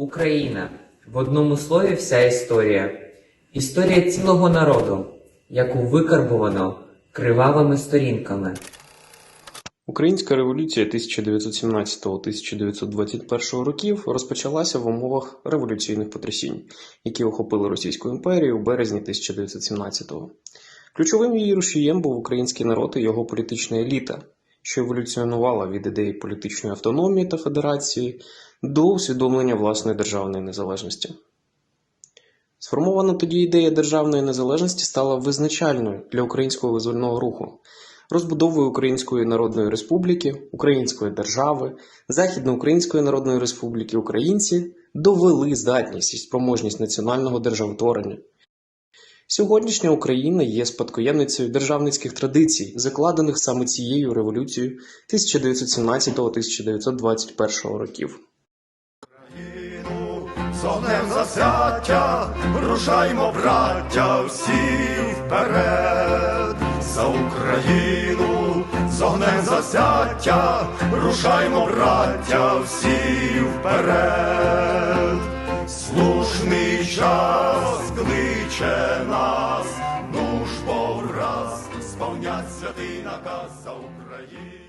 Україна в одному слові вся історія. Історія цілого народу, яку викарбувано кривавими сторінками. Українська революція 1917-1921 років розпочалася в умовах революційних потрясінь, які охопили Російську імперію у березні 1917-го. Ключовим її рушієм був український народ і його політична еліта, що еволюціонувала від ідеї політичної автономії та федерації до усвідомлення власної державної незалежності. Сформована тоді ідея державної незалежності стала визначальною для українського визвольного руху, розбудовою Української Народної Республіки, Української держави, Західноукраїнської Народної Республіки українці довели здатність і спроможність національного державотворення. Сьогоднішня Україна є спадкоємницею державницьких традицій, закладених саме цією революцією 1917-1921 років. Україну, з огнем засяття, рушаймо, браття, всі вперед, за Україну, з огнем засяття, рушаймо, браття, всі вперед, слушний час кличе нас, ну ж бо враз, сповнять святий наказ за Україну.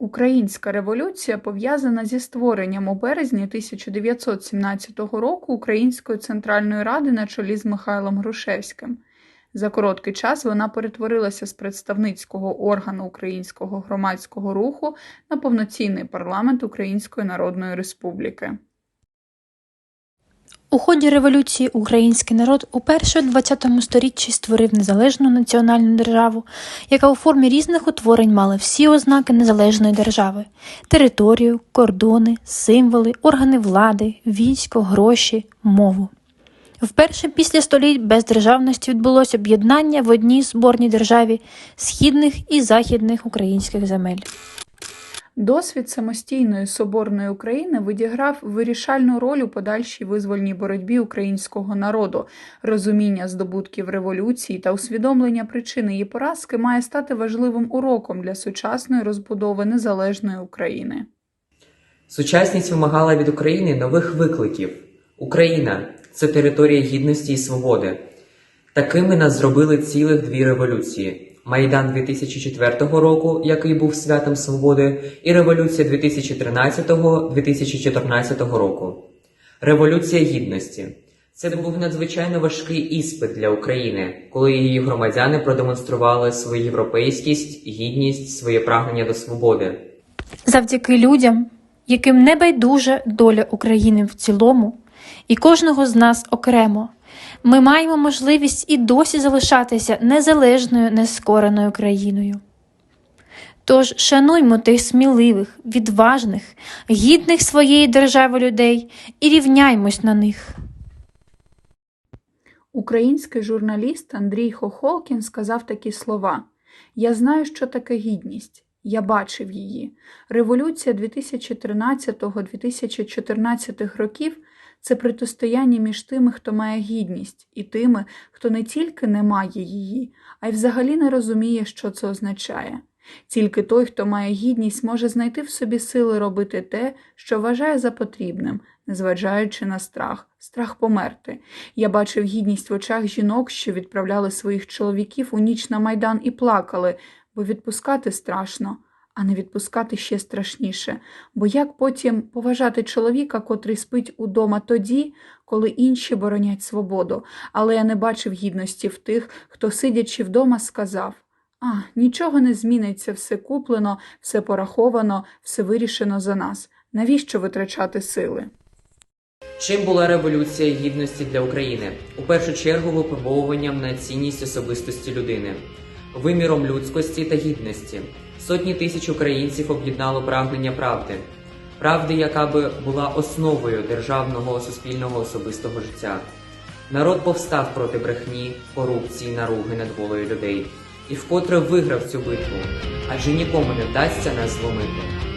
Українська революція пов'язана зі створенням у березні 1917 року Української центральної ради на чолі з Михайлом Грушевським. За короткий час вона перетворилася з представницького органу українського громадського руху на повноцінний парламент Української Народної Республіки. У ході революції український народ уперше у ХХ сторіччі створив незалежну національну державу, яка у формі різних утворень мала всі ознаки незалежної держави: територію, кордони, символи, органи влади, військо, гроші, мову. Вперше після століть бездержавності відбулося об'єднання в одній зборній державі східних і західних українських земель. Досвід самостійної соборної України відіграв вирішальну роль у подальшій визвольній боротьбі українського народу. Розуміння здобутків революції та усвідомлення причини її поразки має стати важливим уроком для сучасної розбудови незалежної України. Сучасність вимагала від України нових викликів. Україна це територія гідності і свободи. Такими нас зробили цілих дві революції: Майдан 2004 року, який був святом свободи, і революція 2013-2014 року. Революція гідності. Це був надзвичайно важкий іспит для України, коли її громадяни продемонстрували свою європейськість, гідність, своє прагнення до свободи. Завдяки людям, яким не байдужа доля України в цілому, і кожного з нас окремо, ми маємо можливість і досі залишатися незалежною, нескореною країною. Тож шануймо тих сміливих, відважних, гідних своєї держави людей і рівняймось на них. Український журналіст Андрій Хохолкін сказав такі слова: Я знаю, що таке гідність. Я бачив її. Революція 2013-2014 років це протистояння між тими, хто має гідність, і тими, хто не тільки не має її, а й взагалі не розуміє, що це означає. Тільки той, хто має гідність, може знайти в собі сили робити те, що вважає за потрібним, незважаючи на страх, страх померти. Я бачив гідність в очах жінок, що відправляли своїх чоловіків у ніч на майдан і плакали, бо відпускати страшно, а не відпускати ще страшніше. Бо як потім поважати чоловіка, котрий спить удома тоді, коли інші боронять свободу, але я не бачив гідності в тих, хто, сидячи вдома, сказав. А, нічого не зміниться, все куплено, все пораховано, все вирішено за нас. Навіщо витрачати сили? Чим була революція гідності для України? У першу чергу випробовуванням на цінність особистості людини, виміром людськості та гідності. Сотні тисяч українців об'єднало прагнення правди, правди, яка би була основою державного суспільного особистого життя. Народ повстав проти брехні, корупції, наруги над волею людей і вкотре виграв цю битву, адже нікому не вдасться нас зломити.